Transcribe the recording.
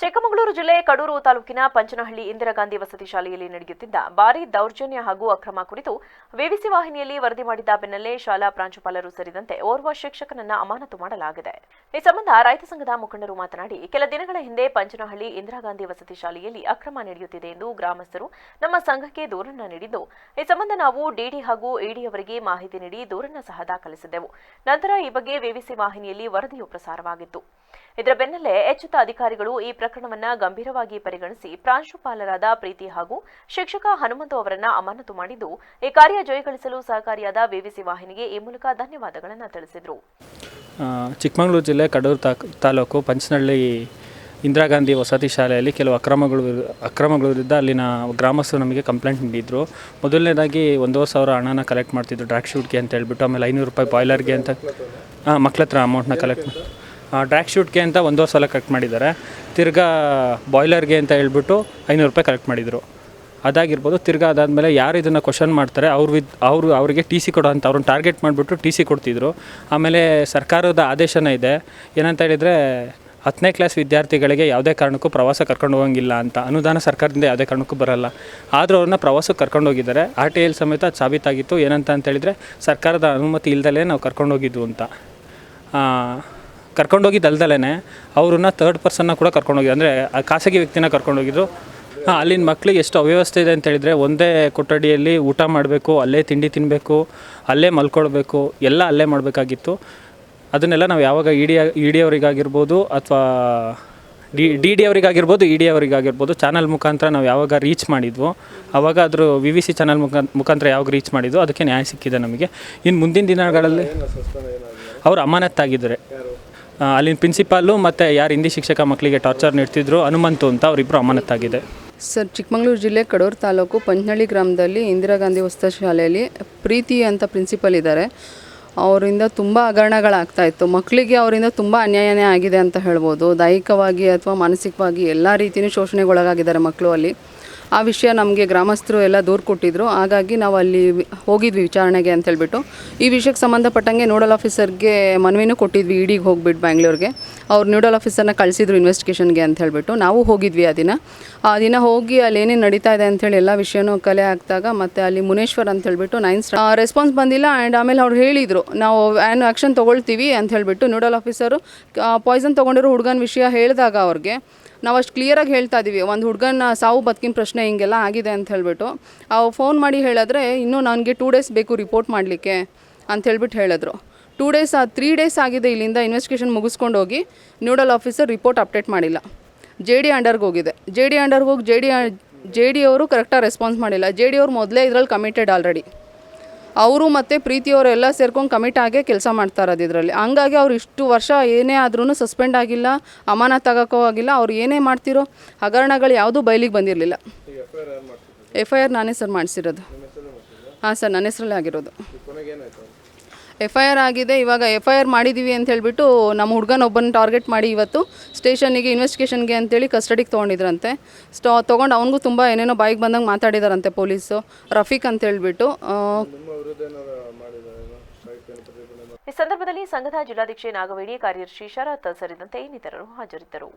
ಚಿಕ್ಕಮಗಳೂರು ಜಿಲ್ಲೆ ಕಡೂರು ತಾಲೂಕಿನ ಪಂಚನಹಳ್ಳಿ ಇಂದಿರಾ ಗಾಂಧಿ ವಸತಿ ಶಾಲೆಯಲ್ಲಿ ನಡೆಯುತ್ತಿದ್ದ ಭಾರೀ ದೌರ್ಜನ್ಯ ಹಾಗೂ ಅಕ್ರಮ ಕುರಿತು ವಿವಿಸಿ ವಾಹಿನಿಯಲ್ಲಿ ವರದಿ ಮಾಡಿದ್ದ ಬೆನ್ನಲ್ಲೇ ಶಾಲಾ ಪ್ರಾಂಶುಪಾಲರು ಸೇರಿದಂತೆ ಓರ್ವ ಶಿಕ್ಷಕನನ್ನ ಅಮಾನತು ಮಾಡಲಾಗಿದೆ. ಈ ಸಂಬಂಧ ರೈತ ಸಂಘದ ಮುಖಂಡರು ಮಾತನಾಡಿ, ಕೆಲ ದಿನಗಳ ಹಿಂದೆ ಪಂಚನಹಳ್ಳಿ ಇಂದಿರಾ ಗಾಂಧಿ ವಸತಿ ಶಾಲೆಯಲ್ಲಿ ಅಕ್ರಮ ನಡೆಯುತ್ತಿದೆ ಎಂದು ಗ್ರಾಮಸ್ಥರು ನಮ್ಮ ಸಂಘಕ್ಕೆ ದೂರನ್ನ ನೀಡಿದ್ದು, ಈ ಸಂಬಂಧ ನಾವು ಡಿಡಿ ಹಾಗೂ ಇಡಿಯವರಿಗೆ ಮಾಹಿತಿ ನೀಡಿ ದೂರನ್ನ ಸಹ ದಾಖಲಿಸಿದ್ದೆವು. ನಂತರ ಈ ಬಗ್ಗೆ ವಿವಿಸಿ ವಾಹಿನಿಯಲ್ಲಿ ವರದಿಯು ಪ್ರಸಾರವಾಗಿತ್ತು. ಇದರ ಬೆನ್ನಲ್ಲೇ ಎಚ್ಚೆತ್ತ ಅಧಿಕಾರಿಗಳು ಈ ಪ್ರಕರಣವನ್ನು ಗಂಭೀರವಾಗಿ ಪರಿಗಣಿಸಿ ಪ್ರಾಂಶುಪಾಲರಾದ ಪ್ರೀತಿ ಹಾಗೂ ಶಿಕ್ಷಕ ಹನುಮಂತು ಅವರನ್ನ ಅಮಾನತು ಮಾಡಿದ್ದು, ಈ ಕಾರ್ಯ ಜಯಗಳಿಸಲು ಸಹಕಾರಿಯಾದ ವಿವಿಸಿ ವಾಹಿನಿಗೆ ಈ ಮೂಲಕ ಧನ್ಯವಾದಗಳನ್ನು ತಿಳಿಸಿದರು. ಚಿಕ್ಕಮಗಳೂರು ಜಿಲ್ಲೆ ಕಡೂರು ತಾಲೂಕು ಪಂಚನಹಳ್ಳಿ ಇಂದಿರಾ ಗಾಂಧಿ ವಸತಿ ಶಾಲೆಯಲ್ಲಿ ಕೆಲವು ಅಕ್ರಮಗಳು ಅಕ್ರಮಗಳು ವಿರುದ್ಧ ಅಲ್ಲಿನ ಗ್ರಾಮಸ್ಥರು ನಮಗೆ ಕಂಪ್ಲೇಂಟ್ ನೀಡಿದ್ರು. ಮೊದಲನೇದಾಗಿ ಒಂದೂವರೆ ಸಾವಿರ ಹಣನ ಕಲೆಕ್ಟ್ ಮಾಡ್ತಿದ್ರು ಡ್ರಾಕ್ ಶೂಟ್ಗೆ ಅಂತ ಹೇಳ್ಬಿಟ್ಟು, ಆಮೇಲೆ ಐನೂರು ರೂಪಾಯಿ ಬಾಯ್ಲರ್ಗೆ ಅಂತ ಹಾಂ ಮಕ್ಳ ಹತ್ರ ಅಮೌಂಟ್ನ ಕಲೆಕ್ಟ್ ಡ್ರ್ಯಾಕ್ ಶೂಟ್ಗೆ ಅಂತ ಒಂದೂವರೆ ಸಲ ಕಲೆಕ್ಟ್ ಮಾಡಿದ್ದಾರೆ. ತಿರ್ಗಾ ಬಾಯ್ಲರ್ಗೆ ಅಂತ ಹೇಳ್ಬಿಟ್ಟು ಐನೂರು ರೂಪಾಯಿ ಕಲೆಕ್ಟ್ ಮಾಡಿದರು. ಅದಾಗಿರ್ಬೋದು, ತಿರ್ಗಾ ಅದಾದಮೇಲೆ ಯಾರು ಇದನ್ನು ಕ್ವಶನ್ ಮಾಡ್ತಾರೆ, ಅವ್ರು ವಿದ್, ಅವರು, ಅವರಿಗೆ ಟಿ ಸಿ ಕೊಡೋ ಅಂತ ಅವ್ರನ್ನ ಟಾರ್ಗೆಟ್ ಮಾಡಿಬಿಟ್ಟು ಟಿ ಸಿ ಕೊಡ್ತಿದ್ರು. ಆಮೇಲೆ ಸರ್ಕಾರದ ಆದೇಶನೇ ಇದೆ. ಏನಂತ ಹೇಳಿದರೆ, ಹತ್ತನೇ ಕ್ಲಾಸ್ ವಿದ್ಯಾರ್ಥಿಗಳಿಗೆ ಯಾವುದೇ ಕಾರಣಕ್ಕೂ ಪ್ರವಾಸ ಕರ್ಕೊಂಡು ಹೋಗಂಗಿಲ್ಲ ಅಂತ. ಅನುದಾನ ಸರ್ಕಾರದಿಂದ ಯಾವುದೇ ಕಾರಣಕ್ಕೂ ಬರಲ್ಲ. ಆದರೂ ಅವ್ರನ್ನ ಪ್ರವಾಸಕ್ಕೆ ಕರ್ಕೊಂಡು ಹೋಗಿದ್ದಾರೆ. ಆರ್ ಟಿ ಎಲ್ ಸಮೇತ ಸಾಬೀತಾಗಿತ್ತು. ಏನಂತ ಅಂತ ಹೇಳಿದರೆ, ಸರ್ಕಾರದ ಅನುಮತಿ ಇಲ್ದಲೇ ನಾವು ಕರ್ಕೊಂಡು ಹೋಗಿದ್ವು ಅಂತ. ಕರ್ಕೊಂಡೋಗಿದ್ದು ಅಲ್ದಲೇ ಅವ್ರನ್ನ ತರ್ಡ್ ಪರ್ಸನ್ನ ಕೂಡ ಕರ್ಕೊಂಡೋಗಿದ್ರು ಅಂದರೆ ಖಾಸಗಿ ವ್ಯಕ್ತಿನ ಕರ್ಕೊಂಡೋಗಿದ್ರು. ಹಾಂ ಅಲ್ಲಿನ ಮಕ್ಕಳಿಗೆ ಎಷ್ಟು ಅವ್ಯವಸ್ಥೆ ಇದೆ ಅಂತ ಹೇಳಿದರೆ ಒಂದೇ ಕೊಠಡಿಯಲ್ಲಿ ಊಟ ಮಾಡಬೇಕು ಅಲ್ಲೇ ತಿಂಡಿ ತಿನ್ನಬೇಕು ಅಲ್ಲೇ ಮಲ್ಕೊಳ್ಬೇಕು ಎಲ್ಲ ಅಲ್ಲೇ ಮಾಡಬೇಕಾಗಿತ್ತು. ಅದನ್ನೆಲ್ಲ ನಾವು ಯಾವಾಗ ಇ ಡಿ ಇ ಡಿ ಅವರಿಗಾಗಿರ್ಬೋದು ಅಥವಾ ಡಿ ಡಿ ಡಿ ಅವರಿಗಾಗಿರ್ಬೋದು ಇ ಡಿ ಅವರಿಗಾಗಿರ್ಬೋದು ಚಾನಲ್ ಮುಖಾಂತರ ನಾವು ಯಾವಾಗ ರೀಚ್ ಮಾಡಿದ್ವೋ ಆವಾಗ ಅದ್ರ ವಿ ವಿ ಸಿ ಚಾನಲ್ ಮುಖಾಂತರ ಮುಖಾಂತರ ಯಾವಾಗ ರೀಚ್ ಮಾಡಿದ್ವು ಅದಕ್ಕೆ ನ್ಯಾಯ ಸಿಕ್ಕಿದೆ ನಮಗೆ. ಇನ್ನು ಮುಂದಿನ ದಿನಗಳಲ್ಲಿ ಅವರು ಅಮಾನತ್ತಾಗಿದ್ದಾರೆ. ಅಲ್ಲಿನ ಪ್ರಿನ್ಸಿಪಾಲು ಮತ್ತು ಯಾರು ಹಿಂದಿ ಶಿಕ್ಷಕ ಮಕ್ಕಳಿಗೆ ಟಾರ್ಚರ್ ನೀಡ್ತಿದ್ರು, ಹನುಮಂತು ಅಂತ ಅವರಿಬ್ಬರು ಅಮಾನತ್ತಾಗಿದೆ ಸರ್, ಚಿಕ್ಕಮಗಳೂರು ಜಿಲ್ಲೆ ಕಡೂರು ತಾಲೂಕು ಪಂಚನಹಳ್ಳಿ ಗ್ರಾಮದಲ್ಲಿ ಇಂದಿರಾ ಗಾಂಧಿ ವಸ್ತ ಶಾಲೆಯಲ್ಲಿ ಪ್ರೀತಿ ಅಂತ ಪ್ರಿನ್ಸಿಪಲ್ ಇದ್ದಾರೆ. ಅವರಿಂದ ತುಂಬ ಹಗರಣಗಳಾಗ್ತಾ ಇತ್ತು. ಮಕ್ಕಳಿಗೆ ಅವರಿಂದ ತುಂಬ ಅನ್ಯಾಯನೇ ಆಗಿದೆ ಅಂತ ಹೇಳ್ಬೋದು. ದೈಹಿಕವಾಗಿ ಅಥವಾ ಮಾನಸಿಕವಾಗಿ ಎಲ್ಲ ರೀತಿಯೂ ಶೋಷಣೆಗೊಳಗಾಗಿದ್ದಾರೆ ಮಕ್ಕಳು ಅಲ್ಲಿ. ಆ ವಿಷಯ ನಮಗೆ ಗ್ರಾಮಸ್ಥರು ಎಲ್ಲ ದೂರು ಕೊಟ್ಟಿದ್ರು. ಹಾಗಾಗಿ ನಾವು ಅಲ್ಲಿ ಹೋಗಿದ್ವಿ ವಿಚಾರಣೆಗೆ ಅಂತ ಹೇಳ್ಬಿಟ್ಟು. ಈ ವಿಷಯಕ್ಕೆ ಸಂಬಂಧಪಟ್ಟಂಗೆ ನೋಡಲ್ ಆಫೀಸರ್ಗೆ ಮನವಿನೂ ಕೊಟ್ಟಿದ್ವಿ ಇಡಿಗೆ ಹೋಗ್ಬಿಟ್ಟು ಬ್ಯಾಂಗ್ಳೂರ್ಗೆ. ಅವ್ರು ನೋಡಲ್ ಆಫೀಸರ್ನ ಕಳಿಸಿದ್ರು ಇನ್ವೆಸ್ಟಿಗೇಷನ್ಗೆ ಅಂತ ಹೇಳ್ಬಿಟ್ಟು. ನಾವು ಹೋಗಿದ್ವಿ ಆ ದಿನ. ಆ ದಿನ ಹೋಗಿ ಅಲ್ಲಿ ಏನೇನು ನಡೀತಾ ಇದೆ ಅಂಥೇಳಿ ಎಲ್ಲ ವಿಷಯನೂ ಕಲೆ ಹಾಕಿದಾಗ ಮತ್ತು ಅಲ್ಲಿ ಮುನೇಶ್ವರ್ ಅಂತ ಹೇಳ್ಬಿಟ್ಟು ನೈನ್ ರೆಸ್ಪಾನ್ಸ್ ಬಂದಿಲ್ಲ ಆ್ಯಂಡ್ ಆಮೇಲೆ ಅವ್ರು ಹೇಳಿದರು, ನಾವು ಆ್ಯನ್ ಆ್ಯಕ್ಷನ್ ತೊಗೊಳ್ತೀವಿ ಅಂತ ಹೇಳ್ಬಿಟ್ಟು. ನೋಡಲ್ ಆಫೀಸರು ಪಾಯ್ಸನ್ ತೊಗೊಂಡಿರೋ ಹುಡುಗನ ವಿಷಯ ಹೇಳಿದಾಗ ಅವ್ರಿಗೆ ನಾವು ಅಷ್ಟು ಕ್ಲಿಯರಾಗಿ ಹೇಳ್ತಾ ಇದ್ದೀವಿ ಒಂದು ಹುಡುಗನ ಸಾವು ಬದುಕಿನ ಪ್ರಶ್ನೆ ಹಿಂಗೆಲ್ಲ ಆಗಿದೆ ಅಂತ ಹೇಳ್ಬಿಟ್ಟು, ಅವು ಫೋನ್ ಮಾಡಿ ಹೇಳಿದ್ರೆ ಇನ್ನೂ ನನಗೆ ಟೂ ಡೇಸ್ ಬೇಕು ರಿಪೋರ್ಟ್ ಮಾಡಲಿಕ್ಕೆ ಅಂತ ಹೇಳ್ಬಿಟ್ಟು ಹೇಳಿದ್ರು. ಟೂ ಡೇಸ್ ತ್ರೀ ಡೇಸ್ ಆಗಿದೆ ಇಲ್ಲಿಂದ ಇನ್ವೆಸ್ಟಿಗೇಷನ್ ಮುಗಿಸ್ಕೊಂಡು ಹೋಗಿ ನ್ಯೂಡಲ್ ಆಫೀಸರ್ ರಿಪೋರ್ಟ್ ಅಪ್ಡೇಟ್ ಮಾಡಿಲ್ಲ. ಜೆ ಡಿ ಅಂಡರ್ಗೆ ಹೋಗಿದೆ. ಜೆ ಡಿ ಅಂಡರ್ಗೆ ಹೋಗಿ ಜೆ ಡಿ ಜೆ ಡಿ ಅವರು ಕರೆಕ್ಟಾಗಿ ರೆಸ್ಪಾನ್ಸ್ ಮಾಡಿಲ್ಲ. ಜೆ ಡಿ ಅವ್ರು ಮೊದಲೇ ಇದ್ರಲ್ಲಿ ಕಮಿಟೆಡ್ ಆಲ್ರೆಡಿ ಅವರು ಮತ್ತು ಪ್ರೀತಿಯವರು ಎಲ್ಲ ಸೇರ್ಕೊಂಡು ಕಮಿಟ್ ಆಗೇ ಕೆಲಸ ಮಾಡ್ತಾ ಇರೋದು ಇದರಲ್ಲಿ. ಹಂಗಾಗಿ ಅವ್ರು ಇಷ್ಟು ವರ್ಷ ಏನೇ ಆದ್ರೂ ಸಸ್ಪೆಂಡ್ ಆಗಿಲ್ಲ ಅಮಾನ ತಗೋಕ್ಕೂ ಆಗಿಲ್ಲ ಅವ್ರು ಏನೇ ಮಾಡ್ತಿರೋ ಹಗರಣಗಳು ಯಾವುದೂ ಬಯಲಿಗೆ ಬಂದಿರಲಿಲ್ಲ. ಎಫ್ ಐ ಆರ್ ನಾನೇ ಸರ್ ಮಾಡಿಸಿರೋದು. ಹಾಂ ಸರ್ ನನ್ನ ಹೆಸರಲ್ಲೇ ಆಗಿರೋದು. ಎಫ್ ಐ ಆರ್ ಆಗಿದೆ. ಇವಾಗ ಎಫ್ ಐ ಆರ್ ಮಾಡಿದ್ದೀವಿ ಅಂತ ಹೇಳ್ಬಿಟ್ಟು ನಮ್ಮ ಹುಡುಗನ ಒಬ್ಬನ ಟಾರ್ಗೆಟ್ ಮಾಡಿ ಇವತ್ತು ಸ್ಟೇಷನಿಗೆ ಇನ್ವೆಸ್ಟಿಗೇಷನ್ಗೆ ಅಂತೇಳಿ ಕಸ್ಟಡಿಗೆ ತೊಗೊಂಡಿದ್ರಂತೆ. ಸ್ಟಾ, ತೊಗೊಂಡು ಅವನಿಗೂ ತುಂಬ ಏನೇನೋ ಬಾಯಿಗೆ ಬಂದಂಗೆ ಮಾತಾಡಿದಾರಂತೆ ಪೊಲೀಸು. ರಫೀಕ್ ಅಂತ ಹೇಳ್ಬಿಟ್ಟು ಈ ಸಂದರ್ಭದಲ್ಲಿ ಸಂಘದ ಜಿಲ್ಲಾಧ್ಯಕ್ಷೆ ನಾಗವೇಣಿ, ಕಾರ್ಯದರ್ಶಿ ಶರತ್ ಸೇರಿದಂತೆ ಇನ್ನಿತರರು ಹಾಜರಿದ್ದರು.